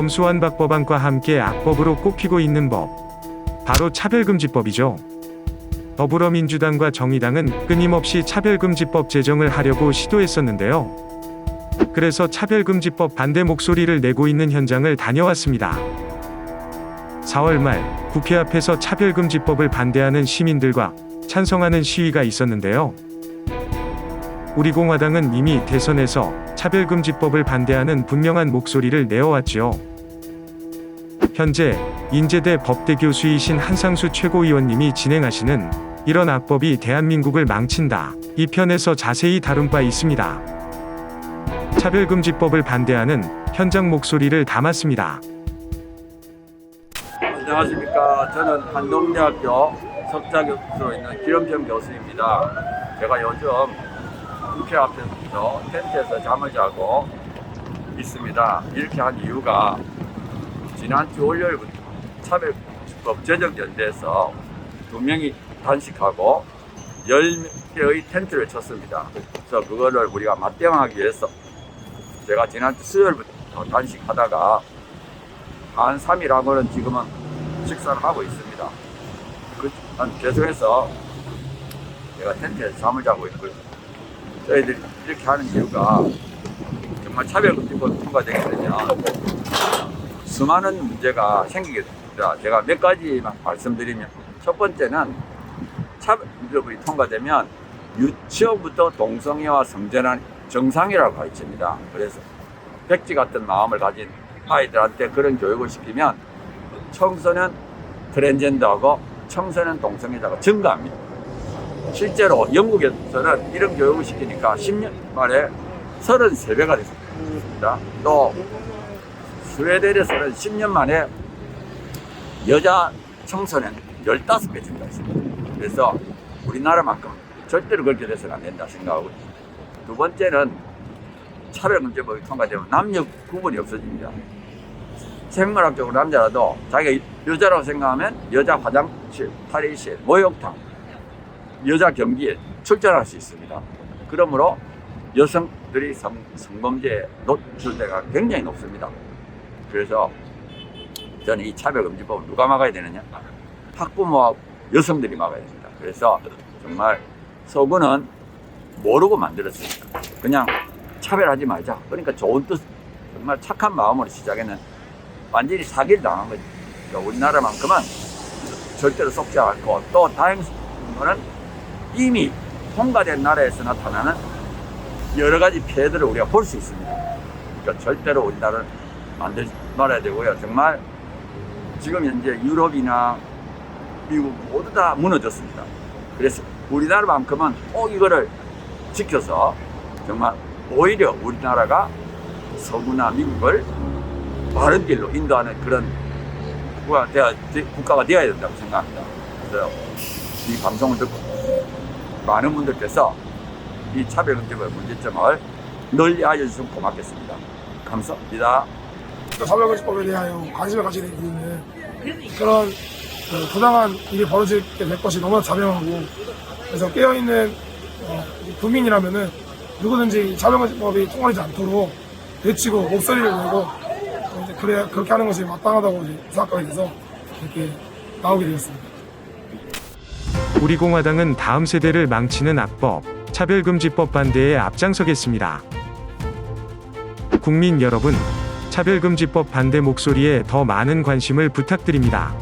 검수완 박 법안과 함께 악법으로 꼽히고 있는 법. 바로 차별금지법이죠. 더불어민주당과 정의당은 끊임없이 차별금지법 제정을 하려고 시도했었는데요. 그래서 차별금지법 반대 목소리를 내고 있는 현장을 다녀왔습니다. 4월 말 국회 앞에서 차별금지법을 반대하는 시민들과 찬성하는 시위가 있었는데요. 우리 공화당은 이미 대선에서 차별금지법을 반대하는 분명한 목소리를 내어왔지요. 현재 인제대 법대 교 수이신 한상수 최고위원님이 진행하시는 이런 악법이 대한민국을 망친다. 이 편에서 자세히 다룬 바 있습니다. 차별금지법을 반대하는 현장 목소리를 담았습니다. 안녕하십니까. 저는 한동대학교 석자 교수로 있는 기름평 교수입니다. 제가 요즘 국회 앞에서 텐트에서 잠을 자고 있습니다. 이렇게 한 이유가 지난주 월요일부터 제정된 데서 두 명이 단식하고 10개의 텐트를 쳤습니다. 그래서 그거를 우리가 맞대응하기 위해서 제가 지난주 수요일부터 단식하다가 한 3일 하고는 지금은 식사를 하고 있습니다. 그, 난 계속해서 제가 텐트에서 잠을 자고 있고요. 저희들이 이렇게 하는 이유가 정말 차별금지법 통과되게 되면 수많은 문제가 생기게 됩니다. 제가 몇 가지만 말씀드리면 첫 번째는 차별금지법이 통과되면 유치원부터 동성애와 성전환 정상이라고 가르칩니다. 그래서 백지 같은 마음을 가진 아이들한테 그런 교육을 시키면 청소년 트랜젠더하고 청소년 동성애자가 증가합니다. 실제로 영국에서는 이런 교육을 시키니까 10년 만에 33배가 됐습니다. 또 스웨덴에서는 10년 만에 여자 청소년 15배 증가했습니다. 그래서 우리나라만큼 절대로 그렇게 돼서는 안 된다 생각하고 두 번째는 차별금지법이 통과되면 남녀 구분이 없어집니다. 생물학적으로 남자라도 자기가 여자라고 생각하면 여자 화장실, 탈의실, 목욕탕, 여자 경기에 출전할 수 있습니다. 그러므로 여성들이 성, 성범죄에 노출대가 굉장히 높습니다. 그래서 저는 이 차별금지법을 누가 막아야 되느냐? 학부모와 여성들이 막아야 됩니다. 그래서 정말 서구는 모르고 만들었으니까 그냥 차별하지 말자. 그러니까 좋은 뜻, 정말 착한 마음으로 시작했는 완전히 사기를 당한 거죠. 그러니까 우리나라만큼은 절대로 속지 않고 또 다행스러운 거는 이미 통과된 나라에서 나타나는 여러 가지 피해들을 우리가 볼 수 있습니다. 그러니까 절대로 우리나라를 만들지 말아야 되고요. 정말 지금 현재 유럽이나 미국 모두 다 무너졌습니다. 그래서 우리나라만큼은 꼭 이거를 지켜서 정말 오히려 우리나라가 서구나 미국을 바른 길로 인도하는 그런 국가가, 되어, 국가가 되어야 된다고 생각합니다. 그래서 이 방송을 듣고 많은 분들께서 이 차별금지법의 문제점을 널리 알려주시면 고맙겠습니다. 감사합니다. 차별금지법에 대하여 관심을 가지는 이유는 그런 그 부당한 일이 벌어지게 될 것이 너무나 자명하고 그래서 깨어있는 어, 국민이라면은 누구든지 차별금지법이 통과되지 않도록 외치고 목소리를 내고 어, 이제 그래 그렇게 하는 것이 마땅하다고 생각하게 돼서 이렇게 나오게 되었습니다. 우리 공화당은 다음 세대를 망치는 악법, 차별금지법 반대에 앞장서겠습니다. 국민 여러분, 차별금지법 반대 목소리에 더 많은 관심을 부탁드립니다.